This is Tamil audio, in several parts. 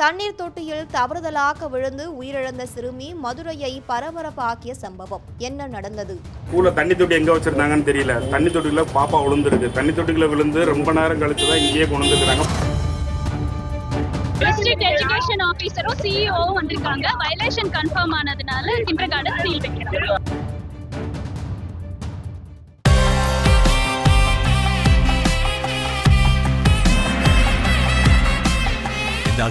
தண்ணீர் தொட்டியில் தவறுதலாக விழுந்து உயிரிழந்த சிறுமி மதுரையை பரபரப்பாக்கிய சம்பவம். என்ன நடந்தது? ஸ்கூல்ல தண்ணி தொட்டி எங்க வச்சிருந்தாங்கன்னு தெரியல. தண்ணி தொட்டிக்குள்ள பாப்பா விழுந்திருக்கு தண்ணி தொட்டிக்குள்ள விழுந்து ரொம்ப நேரம் கழிச்சு தான் இங்கேயே கொண்டு வந்துருக்காங்க டிஸ்ட்ரிக்ட் எஜுகேஷன் ஆபீசரும் சிஇஓவும் வந்திருக்காங்க. வயலேஷன் கன்ஃபார்ம் ஆனதுனால கிண்டர் கார்டன் சீல் வைக்கிறோம்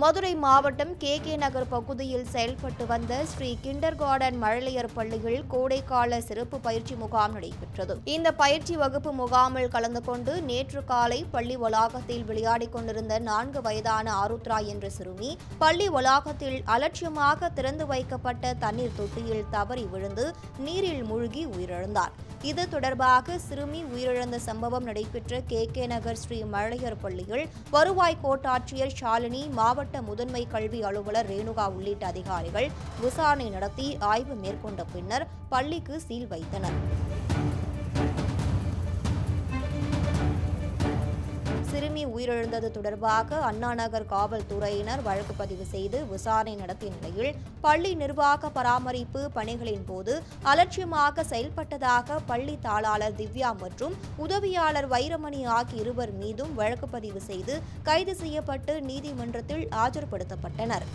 மதுரை மாவட்டம் கே கே நகர் பகுதியில் செயல்பட்டு வந்த ஸ்ரீ கிண்டர் கார்டன் மழலையர் பள்ளியில் கோடைக்கால சிறப்பு பயிற்சி முகாம் நடைபெற்றது. இந்த பயிற்சி வகுப்பு முகாமில் கலந்து கொண்டு நேற்று காலை பள்ளி வளாகத்தில் விளையாடிக் கொண்டிருந்த நான்கு வயதான ஆருத்ரா என்ற சிறுமி பள்ளி வளாகத்தில் அலட்சியமாக திறந்து வைக்கப்பட்ட தண்ணீர் தொட்டியில் தவறி விழுந்து நீரில் மூழ்கி உயிரிழந்தார். இது தொடர்பாக சிறுமி உயிரிழந்த சம்பவம் நடைபெற்ற கே கே நகர் ஸ்ரீ மழலையர் பள்ளியில் வருவாய் கோட்டாட்சியர் ஷாலினி மாவட்ட முதன்மை கல்வி அலுவலர் ரேணுகா உள்ளிட்ட அதிகாரிகள் விசாரணை நடத்தி ஆய்வு மேற்கொண்ட பின்னர் பள்ளிக்கு சீல் வைத்தனர். சிறுமி உயிரிழந்தது தொடர்பாக அண்ணாநகர் காவல்துறையினர் வழக்கு பதிவு செய்து விசாரணை நடத்திய நிலையில் பள்ளி நிர்வாக பராமரிப்பு பணிகளின் போது அலட்சியமாக செயல்பட்டதாக பள்ளி தாளாளர் திவ்யா மற்றும் உதவியாளர் வைரமணி ஆகிய இருவர் மீதும் வழக்கு பதிவு செய்து கைது செய்யப்பட்டு நீதிமன்றத்தில் ஆஜர்படுத்தப்பட்டனர்.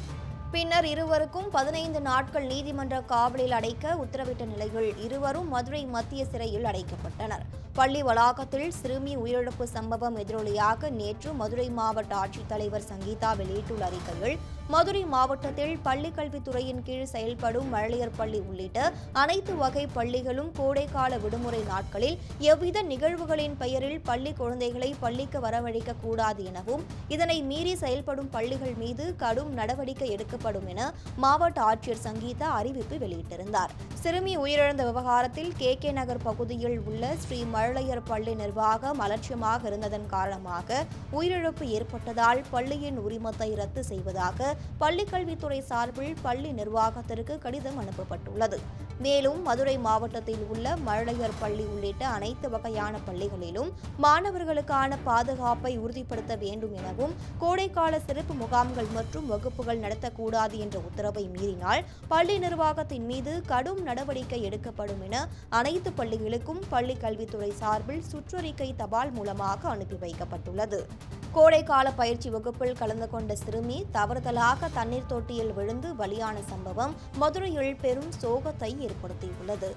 பின்னர் இருவருக்கும் பதினைந்து நாட்கள் நீதிமன்ற காவலில் அடைக்க உத்தரவிட்ட நிலையில் இருவரும் மதுரை மத்திய சிறையில் அடைக்கப்பட்டனர். பள்ளி வளாகத்தில் சிறுமி உயிரிழப்பு சம்பவம் எதிரொலியாக நேற்று மதுரை மாவட்ட ஆட்சித்தலைவர் சங்கீதா வெளியிட்டுள்ள அறிக்கையில் மதுரை மாவட்டத்தில் பள்ளிக் கல்வித்துறையின் கீழ் செயல்படும் மழலையர் பள்ளி உள்ளிட்ட அனைத்து வகை பள்ளிகளும் கோடைக்கால விடுமுறை நாட்களில் எவ்வித நிகழ்வுகளின் பெயரில் பள்ளி குழந்தைகளை பள்ளிக்கு வரவழைக்க கூடாது எனவும் இதனை மீறி செயல்படும் பள்ளிகள் மீது கடும் நடவடிக்கை எடுக்க எடுக்கப்படும் என மாவட்ட ஆட்சியர் சங்கீதா அறிவிப்பு வெளியிட்டிருந்தார். சிறுமி உயிரிழந்த விவகாரத்தில் கே கே நகர் பகுதியில் உள்ள ஸ்ரீ மழலையர் பள்ளி நிர்வாகம் அலட்சியமாக இருந்ததன் காரணமாக உயிரிழப்பு ஏற்பட்டதால் பள்ளியின் உரிமத்தை ரத்து செய்வதாக பள்ளிக்கல்வித்துறை சார்பில் பள்ளி நிர்வாகத்திற்கு கடிதம் அனுப்பப்பட்டுள்ளது. மேலும் மதுரை மாவட்டத்தில் உள்ள மழலையர் பள்ளி உள்ளிட்ட அனைத்து வகையான பள்ளிகளிலும் மாணவர்களுக்கான பாதுகாப்பை உறுதிப்படுத்த வேண்டும் எனவும் கோடைக்கால சிறப்பு முகாம்கள் மற்றும் வகுப்புகள் கூடாது என்ற உத்தரவை மீறினால் பள்ளி நிர்வாகத்தின் மீது கடும் நடவடிக்கை எடுக்கப்படும் என அனைத்து பள்ளிகளுக்கும் பள்ளி கல்வித்துறை சார்பில் சுற்றறிக்கை தபால் மூலமாக அனுப்பி வைக்கப்பட்டுள்ளது. கோடைக்கால பயிற்சி வகுப்பில் கலந்து கொண்ட சிறுமி தவறுதலாக தண்ணீர் தொட்டியில் விழுந்து பலியான சம்பவம் மதுரையில் பெரும் சோகத்தை ஏற்படுத்தியுள்ளது.